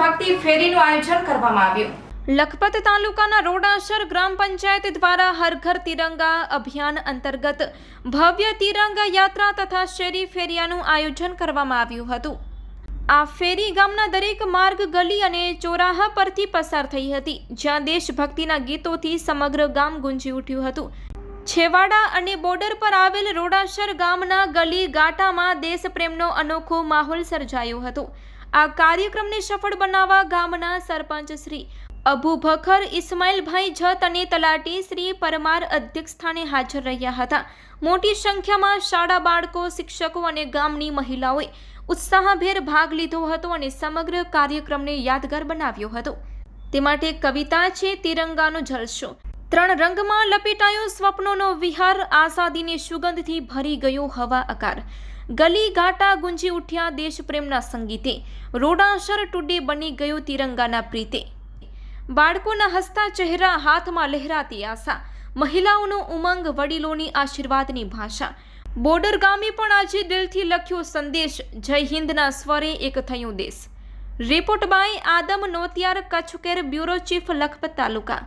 શેરી ફેરીનું આયોજન કરવામાં આવ્યું. લખપત તાલુકાના રોડાસર ગ્રામ પંચાયત દ્વારા હર ઘર તિરંગા અભિયાન અંતર્ગત ભવ્ય તિરંગા યાત્રા તથા શેરી ફેરિયાનું આયોજન કરવામાં આવ્યું હતું. આ ફેરી ગામના દરેક માર્ગ ગલી અને ચોરાહા પરથી પસાર થઈ હતી, જ્યાં દેશભક્તિના ગીતોથી સમગ્ર ગામ ગુંજી ઉઠ્યું હતું. છેવાડા અને બોર્ડર પર આવેલ રોડાસર ગામના ગલી ગાટામાં દેશપ્રેમનો અનોખો માહોલ સર્જાયો હતો. આ કાર્યક્રમને સફળ બનાવવા ગામના સરપંચ શ્રી અબુબકર ઇસ્માઇલભાઈ જત અને તલાટી શ્રી પરમાર અધ્યક્ષ સ્થાને હાજર રહ્યા હતા. મોટી સંખ્યામાં શાળા બાળકો, શિક્ષકો અને ગામની મહિલાઓએ ઉત્સાહભેર ભાગ લીધો હતો અને સમગ્ર કાર્યક્રમને યાદગાર બનાવ્યો હતો. તે માટે કવિતા છે, તિરંગાનો જલસો ત્રણ રંગમાં લપેટાયો સ્વપ્નોનો વિહાર, આઝાદીની સુગંધથી ભરી ગયો હવા અકાર ગલી ગાટા ગુંજી ઉઠ્યા દેશપ્રેમના સંગીતે. રોડાંસર ટુડે બની ગયું તિરંગાના પ્રીતે. બાળકોના હસતા ચહેરા હાથમાં લહેરાતી આશા. મહિલાઓનો ઉમંગ વડીલોની આશીર્વાદની ભાષા. બોર્ડર ગામે પણ આજે દિલથી લખ્યો સંદેશ. જય હિન્દના સ્વરે એક થયું દેશ. Report by Adam Notiyar Kutch care bureau chief Lakhpat taluka.